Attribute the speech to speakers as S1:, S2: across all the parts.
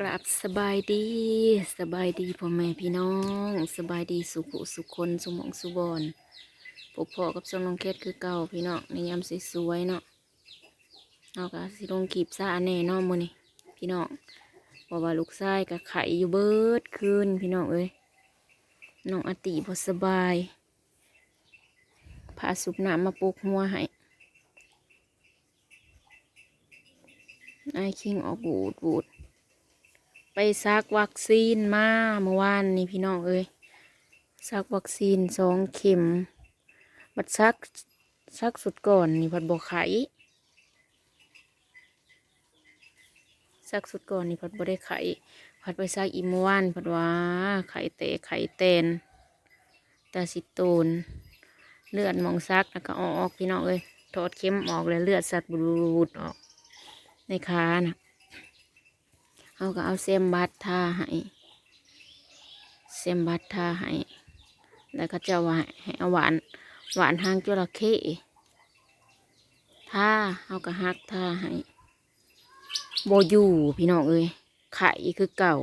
S1: กราบสบายดี สบายดีพ่อแม่พี่น้อง สบายดีสุขสุขคนสมองสุบอนพบพ่อกับช่องน้องเคสคือเก่าพี่น้องในยามสวยๆเนาะเอากะสิลงกีบซ่าแน่นอนมือนี้พี่น้องบอกว่าลูกชายกับไข่อยู่เบิดคืนพี่น้องเอ้ยน้องอติพอสบายพาสุบน้ำมาปลุกหัวให้ไอคิงออกบูดบูด ไปซักวัคซีนมาเมื่อวานนี่พี่น้องเอ้ยซักวัคซีนสองเข็มบัดซักซักสุดก่อนนี่พัดบอกไข่ซักสุดก่อนนี่พัดบ่ได้ไข่พัดไปซักอีเมื่อวานพัดว่าไข่เตะไข่เตนตาสิโตนเลือดมองซักแล้วก็ออกพี่น้องเอ้ยถอดเข็มออกแล้วเลือดสัตว์บูดออกในขาน่ะ เขาก็เอาเซมบัตทาให้เซมบัตทาให้แล้วก็จะว่าให้หวานหวานหางจระเข้ทาเขาก็ฮักทาให้โบอยู่พี่น้องเอ้ยไข่คือเก่า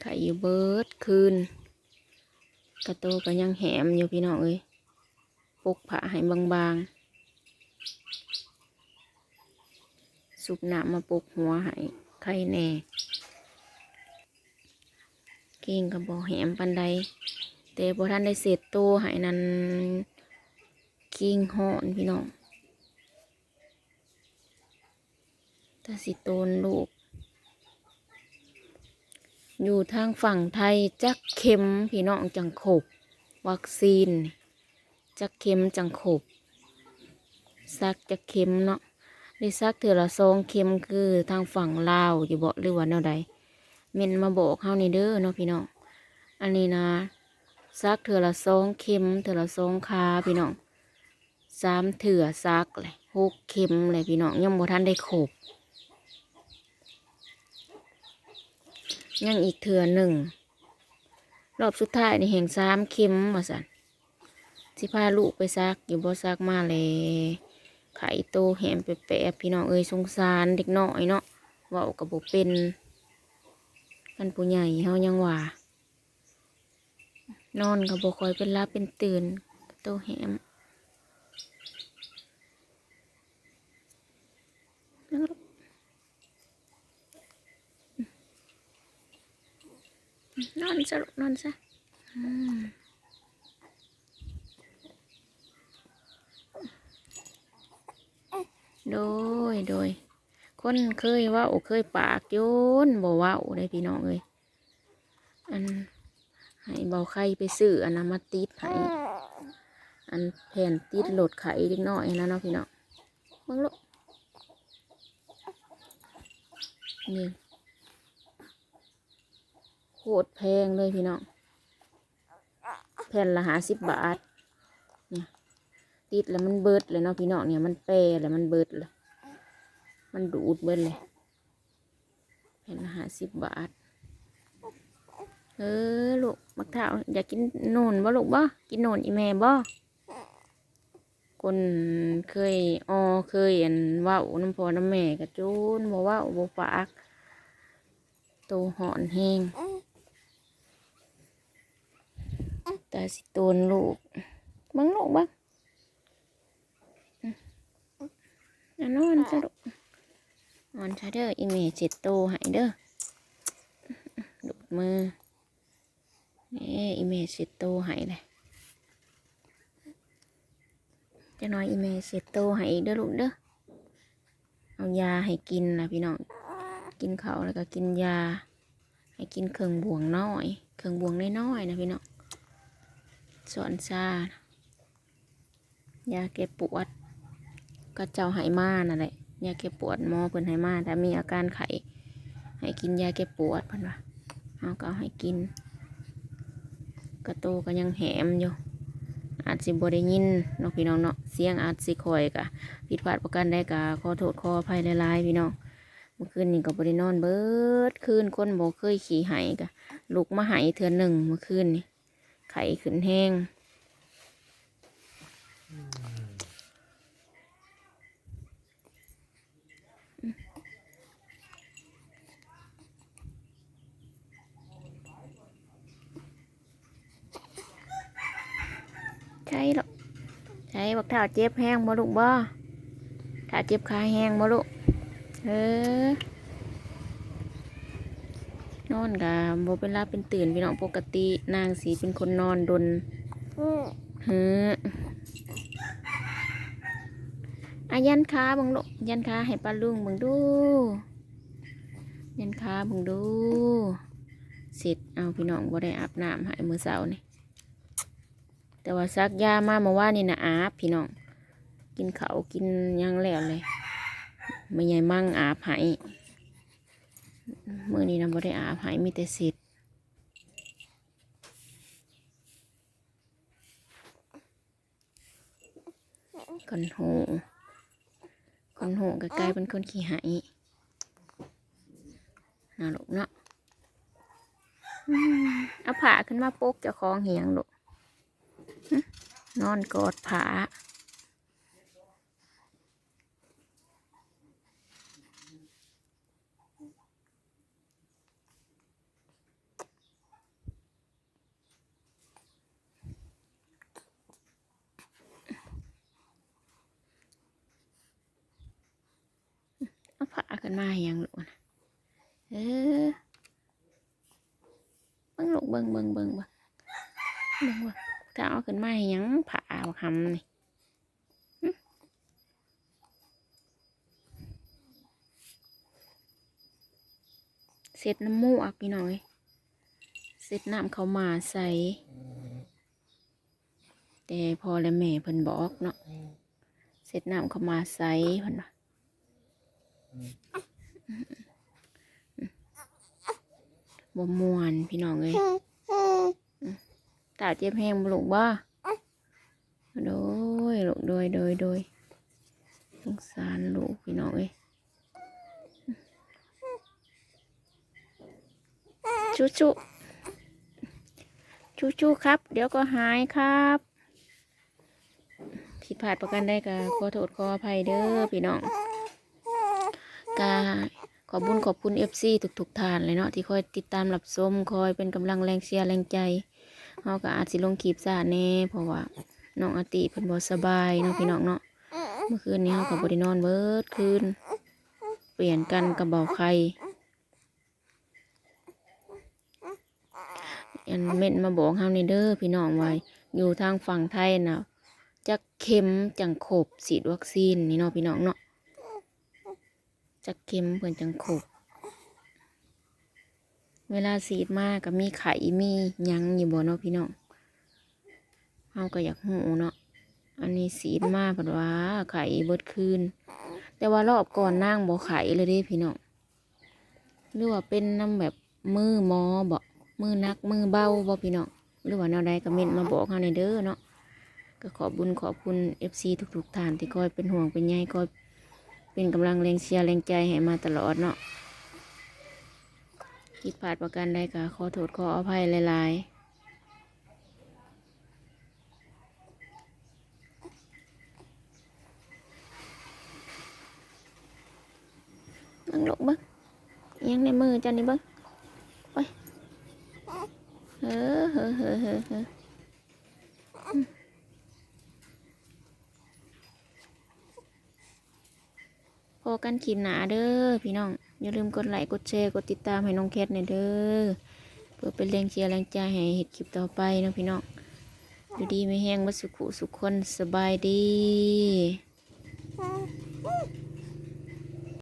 S1: ไข่อยู่เบิดคืนกระโตก็ยังแหมอยู่พี่น้องเอ้ยปุกผ้าให้บางๆ สุบน้ำมาปลุกหัวให้ไข่แน่ เก่งกับบอแหมปันใด แต่พอท่านได้เสร็จโตให้นั้นคิงหอนพี่น้องถ้าสิโตนลูก อยู่ทางฝั่งไทยจักเข็มพี่น้องจังขบ วัคซีน จักเข็มจังขบ ซักจักเข็มเนาะ ได้ซักเถื่อละสองเข็มคือทางฝั่งลาวอยู่บ่หรือว่าแนวใดเม่นมาบอกเฮานี่เด้อเนาะพี่น้องอันนี้นะซักเถื่อละสองเข็มเถื่อละสองคาพี่น้องสามเถื่อซักเลยหกเข็มเลยพี่น้องยังบ่ทันได้ขบยังอีกเถื่อหนึ่งรอบสุดท้ายนี่แห่งสามเข็มมาสันสิพาลูกไปซักอยู่บ่ซักมาเลย ไข่โตแหมแปะๆพี่น้องเอ้ยสงสารเด็กน้อยเนาะเว่ากับโบเป็นกันผู้ใหญ่เฮายังว่านอนกับโบคอยเป็นรับเป็นตื่นโตแหมนอนซะลูกนอนซะอืม โดยโดย คนเคยว่าโอเคยปากโยนบอกว่าได้พี่น้องเลยอันให้เบาไข่ไปซื้ออันนั้นมาติดให้อันแผ่นติดโหลดไข่เล็กน้อยนะเนาะพี่น้องเบิ่งลูกนี่โคตรแพงเลยพี่น้องแผ่นละหาสิบบาท ติดแล้วมันเบิดเลยเนาะพี่น้องเนี่ยมันแปรแล้วมันเบิดเลยมันดูดเบิดเลยเห็นห้าสิบบาท เออลูกมักเท้าอยากกินโนนบ่ลูกบ่กินโนนอีแม่บ่คนเคยออเคยอันว่าน้ำพอน้ำแม่กระจูนบ่เว่าบ่ปากโตหอนแห้งตาสิโตนลูกบังลูกเบัง อะนอนซะลูกนอนซะเด้ออีเมเจ็ดโตหายเด้อดูดมือนี่อีเมเจ็ดโตหายเลยจะน้อยอีเมเจ็ดโตหายเด้อลูกเด้อเอายาให้กินนะพี่น้องกินเขาแล้วก็กินยา ให้กินเครื่องบวงน้อย เครื่องบวงน้อยๆนะพี่น้องสอนซายาแก้ปวด ก็เจ้าไหมานั่นแหละยาแก้ปวดหมอเพิ่นไหมาถ้ามีอาการไข้ให้กินยาแก้ปวดเพิ่นว่าเอาก็ให้กิน กระโตก็ยังแหมอยู่อาจสิบ่ได้ยินเนาะพี่น้องเนาะเสียงอาจสิคอยกะผิดพลาดประการใดกะขอโทษขออภัยหลายๆพี่น้องเมื่อคืนนี้ก็บ่ได้นอนเบิดคืนคนบ่เคยขี่ไหกะลุกมาไหเทื่อหนึ่งเมื่อคืนนี้ไข้ขึ้นแห้ง ใช่หรอกใช่บักเท้าเจ็บแห้งบ่ลูกบ่ถ้าเจ็บขาแห้งบ่ลูกเออนอนกะบ่เป็นลาเป็นตื่นพี่น้องปกตินางสีเป็นคนนอนดนเฮ้ออายันขาเบังลูกยันขาให้ป้าลุงเบังดู ยันขาเบังดูเสร็จเอาพี่น้องบ่ได้อาบน้ำให้มื้อเช้านี่ แต่ว่าซักยามาเมื่อวานนี่นะอาบพี่น้อง กินเขากินยังแล้วเลยไม่ใหญ่มั่งอาบให้มื่อนี้นะบ่ได้อาบให้มีแต่สิทธิ์คนโหคนโหูก็กลายเป็นคนขี้หายน่าหลกเนาะอืมเอาผ้าขึ้นมาปกเจ้าของเหียงหลก นอนกอดผาเอาผ้นมาให้ยังลูกนะเออเบิ้งลูกบิ้งเบิ้งเบิ้งเบิ้งเบิ้งเบิ้ง ถ้าเอาขึ้นมาให้หยังผ่าบักหำนี่หึเสร็จน้ำมูกพี่น้อยเสร็จน้ำเขาวมาใส่แต่พอและแม่เพิ่นบอกเนาะเสร็จน้ำเขาวมาใส่เพิ่นว่าบ่ม่วนพี่น้องเอ้ย ตาเจ็บแห้งลูกบ่โดยลูกโดยโดยโดยสงสารลูกพี่น้องเอ้ยชูชูชูชูครับ เดี๋ยวก็หายครับผิดพลาดประกันได้ก็ขอโทษขออภัยเด้อพี่น้องกาขอบบุญขอบคุณ FC ทุกๆทานเลยเนาะที่คอยติดตามรับชมคอยเป็นกำลังแรงเชียร์แรงใจ เขาก็อาจสิลงคลิปซาแน่เพราะว่าน้องอาติเพิ่นบ่สบายเนาะพี่น้องเนาะเมื่อคืนนี้เขาก็บ่ได้นอนเบิดคืน เปลี่ยนกันกับเบาไข่อันเม็ดมาบอกเฮาในเด้อพี่น้องไว้อยู่ทางฝั่งไทยนะจักเข็มจังขบฉีดวัคซีนนี่เนาะพี่น้องเนาะจักเข็มเพิ่อนจังขบ เวลาสีดมากก็มีไข่มียังอยู่บ่เนาะพี่น้องเฮาก็อยากหูเนาะอันนี้สีดมาผัดว่าไข่เบิดคืน แต่ว่ารอบก่อนนั่งบ่ไข่เลยเด้พี่น้องหรือว่าเป็นน้ำแบบมือหมอบ่มือนักมือเบาบ่พี่น้องหรือว่าแนวใดก็เม่นมาบอกเฮาในเด้อเนาะก็ขอบบุญขอบคุณ FC ทุกๆท่านที่คอยเป็นห่วงเป็นใยคอยเป็นกำลังแรงเชียร์แรงใจให้มาตลอดเนาะ คิดพลาดประการใดก็ขอโทษขออภัยหลายๆเบังลูกเบังยังในมือจ้านี่เบังไปเฮ้อเฮ้อเฮ้อเฮ้อเฮ้อพอกันคลิปหนาเด้อพี่น้อง อย่าลืมกดไลค์กดแชร์กดติดตามให้น้องแคทหน่อยเด้อเพื่อเป็นแรงเชียร์แรงใจให้เห็ดคลิปต่อไปนะพี่น้องอยู่ดีไม่แห้งวัสุขุสุขคนสบายดี